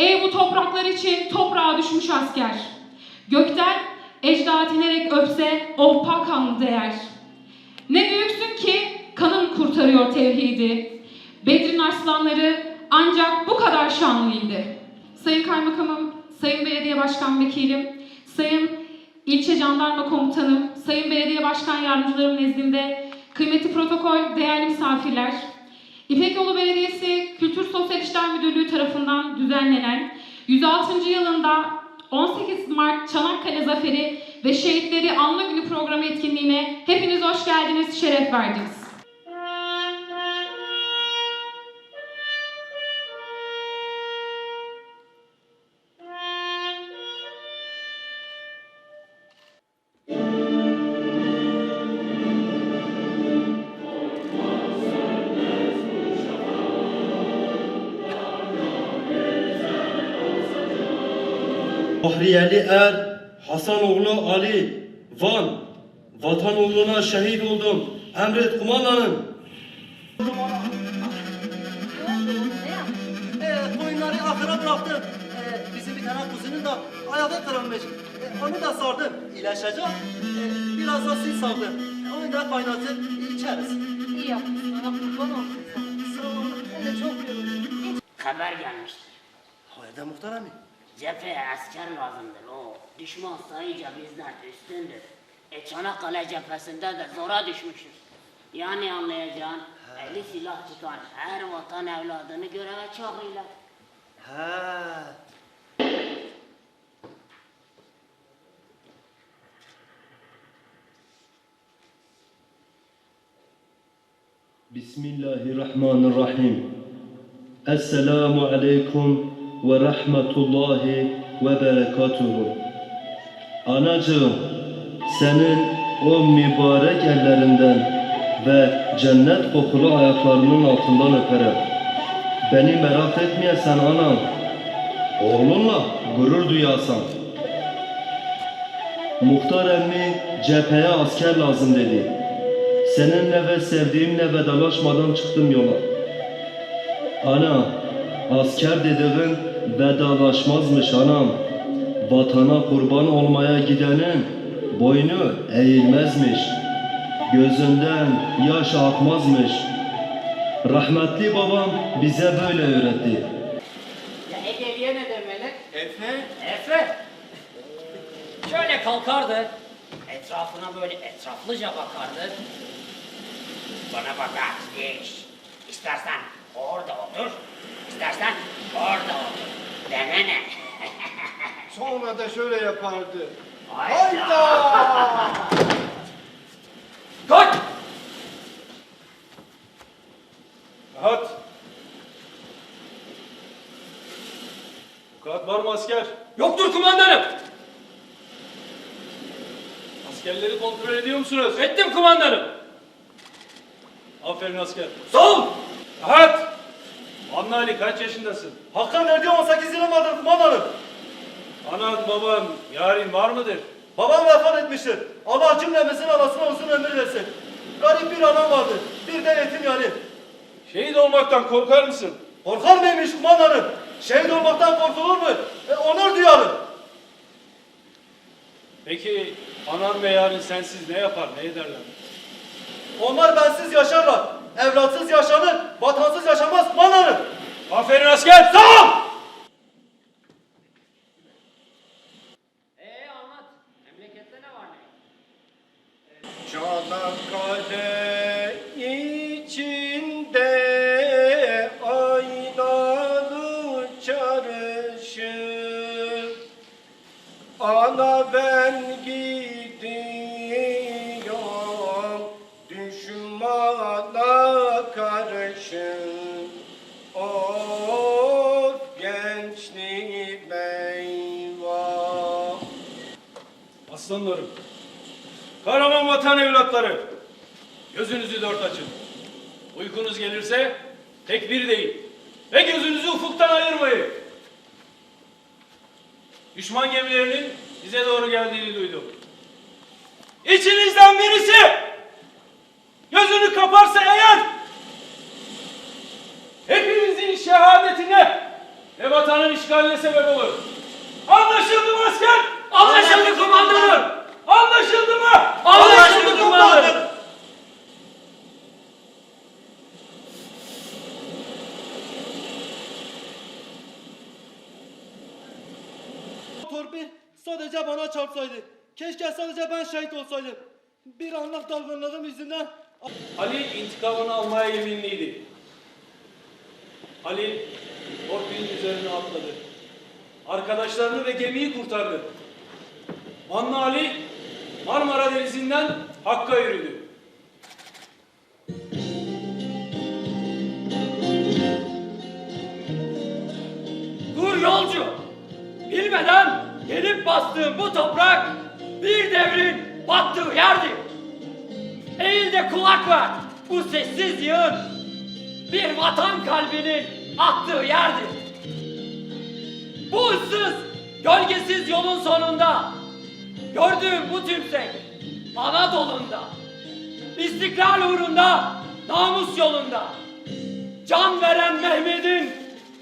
Ey bu topraklar için toprağa düşmüş asker. Gökten ecdat inerek öpse o pak kanlı değer. Ne büyüksün ki kanın kurtarıyor tevhidi. Bedrin arslanları ancak bu kadar şanlıydı. Sayın Kaymakamım, Sayın Belediye Başkan Vekilim, Sayın İlçe Jandarma Komutanım, Sayın Belediye Başkan Yardımcılarım nezdinde kıymetli protokol, değerli misafirler, İpek Yolu Belediyesi Kültür Sosyal İşler Müdürlüğü tarafından düzenlenen 106. yılında 18 Mart Çanakkale Zaferi ve Şehitleri Anma Günü programı etkinliğine hepiniz hoş geldiniz, şeref verdiniz. Bahriyeli Er, Hasanoğlu Ali, Van, vatan uğruna şehit oldum. Emret kumandanım. Ee, koyunları ahıra bıraktım. Ee, bizim bir tane kuzunun da ayağı kırılmış. Ee, onu da sardım. İyileşecek. Ee, biraz da sil sardım. Onu da kaynatıp içeriz. İyi yapmışsın ana kurban olsun sana. Sağ ol. Ben de çok yoruldum. Haber gelmiştir. Hayırdır muhtar abi? Cepheye asker lazımdır o. Düşman sayıca bizden üstündür. E Çanakkale cephesinde de zora düşmüşüz. Yani anlayacağın eli silah tutan her vatan evladını göreve çağırırlar. He. Bismillahirrahmanirrahim. Esselamu aleyküm ve rahmetullahi ve berekatuhu. Anacığım, senin o mübarek ellerinden ve cennet kokulu ayaklarının altından öperim. Beni merak etmeyesen anam, oğlunla gurur duyasan. Muhtar emmi cepheye asker lazım dedi. Seninle ve sevdiğimle vedalaşmadan çıktım yola. Ana, asker dediğin vedalaşmazmış anam. Vatana kurban olmaya gidenin boynu eğilmezmiş. Gözünden yaş akmazmış. Rahmetli babam bize böyle öğretti. Ya Ege'liye ne demeli? Efe, Efe. Şöyle kalkardı. Etrafına böyle etraflıca bakardı. Bana bak ha, geç. İstersen orada otur, istersen orada otur. Dene ne? sonra da şöyle yapardı. Hayda! Hayda! Kalk! Rahat. Vukuat var mı asker? Yoktur kumandanım. Askerleri kontrol ediyor musunuz? Ettim kumandanım. Aferin asker. Sol! Rahat. Anna Ali kaç yaşındasın? Hakkı nerede 18 yılım vardır kumandanım. Anan, baban, yarın var mıdır? Babam vefat etmiştir. Allah cümlemizin arasına uzun ömür versin. Garip bir anam vardı. Bir de yetim yani. Şehit olmaktan korkar mısın? Korkar mıymış kumandanım? Şehit olmaktan korkulur mu? E, onur duyarım. Peki anan ve yarın sensiz ne yapar, ne ederler? Onlar bensiz yaşarlar. Evlatsız yaşanır, vatansız yaşamaz. Aferin asker. Tamam. Ee anlat. Memlekette ne var ne? Çanakkale içinde aynalı çarşı Ana ben gidiyorum Aslanlarım. Kahraman vatan evlatları. Gözünüzü dört açın. Uykunuz gelirse tek bir değil. Ve gözünüzü ufuktan ayırmayın. Düşman gemilerinin bize doğru geldiğini duydum. İçinizden birisi gözünü kaparsa eğer hepimizin şehadetine ve vatanın işgaline sebep olur. Anlaşıldı mı asker? Anlaşıldı komandanım. Anlaşıldı mı? Anlaşıldı komandanım. Torpil sadece bana çarpsaydı. Keşke sadece ben şehit olsaydım. Bir anlık dalgınlığım yüzünden Ali intikamını almaya yeminliydi. Ali torpilin üzerine atladı. Arkadaşlarını ve gemiyi kurtardı. Manlı Ali Marmara Denizi'nden Hakk'a yürüdü. Dur yolcu. Bilmeden gelip bastığın bu toprak bir devrin battığı yerdir. Eğil de kulak ver. Bu sessiz yığın bir vatan kalbinin attığı yerdir. Bu ıssız, gölgesiz yolun sonunda gördüğüm bu tümsek Anadolu'nda istiklal uğrunda namus yolunda can veren Mehmet'in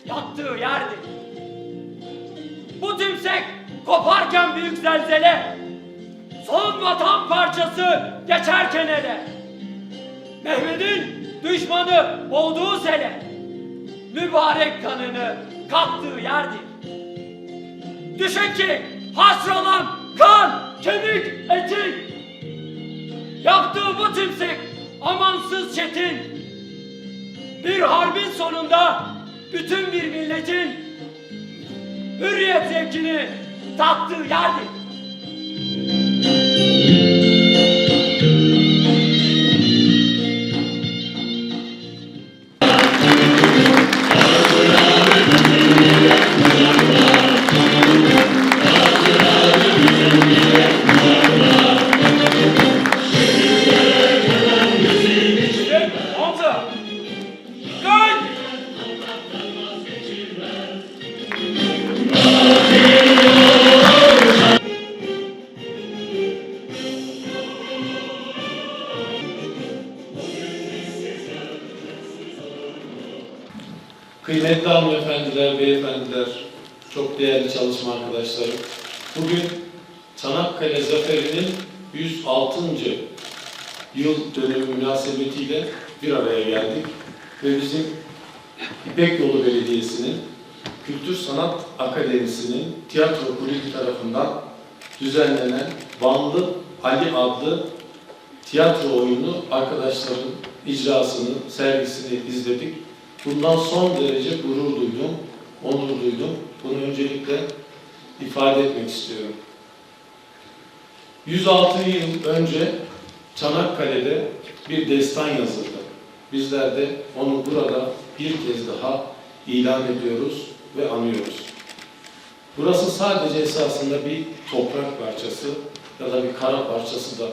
yattığı yerdir. Bu tümsek koparken büyük zelzele, son vatan parçası geçerken ele. Mehmet'in düşmanı boğduğu sele, mübarek kanını kattığı yerdir. Düşün ki hasrolan kan, kemik, etin, yaptığı bu tümsek amansız çetin, bir harbin sonunda bütün bir milletin hürriyet zevkini tattığı yerdir. Kıymetli hanımefendiler, beyefendiler, çok değerli çalışma arkadaşlarım. Bugün Çanakkale Zaferi'nin 106. yıl dönümü münasebetiyle bir araya geldik. Ve bizim İpek Yolu Belediyesi'nin Kültür Sanat Akademisi'nin tiyatro kulübü tarafından düzenlenen Vanlı Ali adlı tiyatro oyunu arkadaşların icrasını, sergisini izledik. Bundan son derece gurur duydum, onur duydum. Bunu öncelikle ifade etmek istiyorum. 106 yıl önce Çanakkale'de bir destan yazıldı. Bizler de onu burada bir kez daha ilan ediyoruz ve anıyoruz. Burası sadece esasında bir toprak parçası ya da bir kara parçası da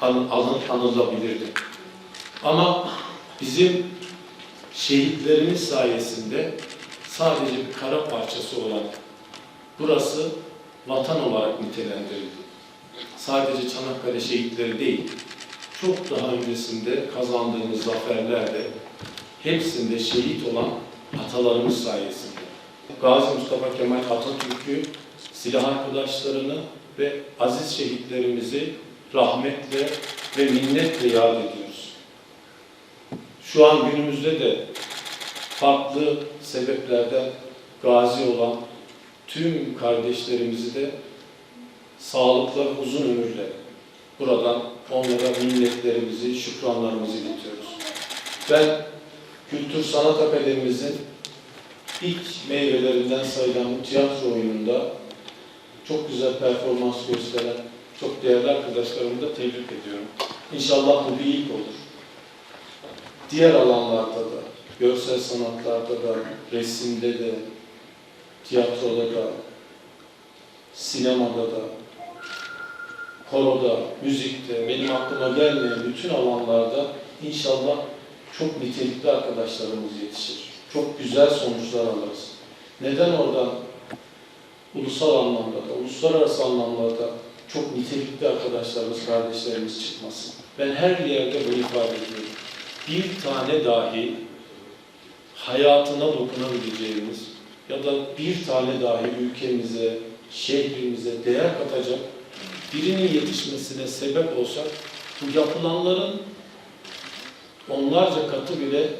an, alın, anılabilirdi. Ama bizim şehitlerimiz sayesinde sadece bir kara parçası olan burası vatan olarak nitelendirildi. Sadece Çanakkale şehitleri değil, çok daha öncesinde kazandığımız zaferlerde hepsinde şehit olan atalarımız sayesinde. Gazi Mustafa Kemal Atatürk'ü, silah arkadaşlarını ve aziz şehitlerimizi rahmetle ve minnetle yad ediyoruz. Şu an günümüzde de farklı sebeplerden gazi olan tüm kardeşlerimizi de sağlıklı ve uzun ömürle buradan onlara minnetlerimizi, şükranlarımızı iletiyoruz. Ben Kültür Sanat Akademimizin ilk meyvelerinden sayılan bu tiyatro oyununda çok güzel performans gösteren çok değerli arkadaşlarımı da tebrik ediyorum. İnşallah bu bir ilk olur. Diğer alanlarda da, görsel sanatlarda da, resimde de, tiyatroda da, sinemada da, koroda, müzikte, benim aklıma gelmeyen bütün alanlarda inşallah çok nitelikli arkadaşlarımız yetişir. Çok güzel sonuçlar alırız. Neden oradan ulusal anlamda da, uluslararası anlamda da çok nitelikli arkadaşlarımız, kardeşlerimiz çıkmasın? Ben her yerde bunu ifade ediyorum. Bir tane dahi hayatına dokunabileceğimiz, ya da bir tane dahi ülkemize, şehrimize değer katacak birinin yetişmesine sebep olsak bu yapılanların onlarca katı bile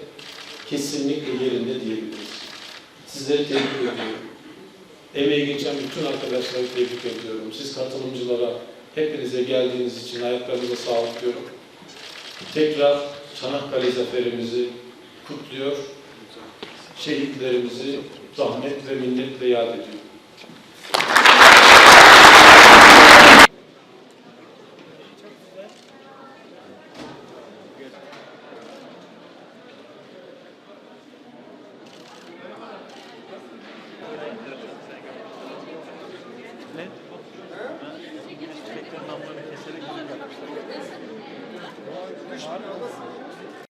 kesinlikle yerinde diyebiliriz. Sizleri tebrik ediyorum. Emeği geçen bütün arkadaşları tebrik ediyorum. Siz katılımcılara, hepinize geldiğiniz için ayaklarınıza sağlık diyorum. Tekrar Çanakkale zaferimizi kutluyor. Şehitlerimizi rahmet ve minnetle yad ediyorum.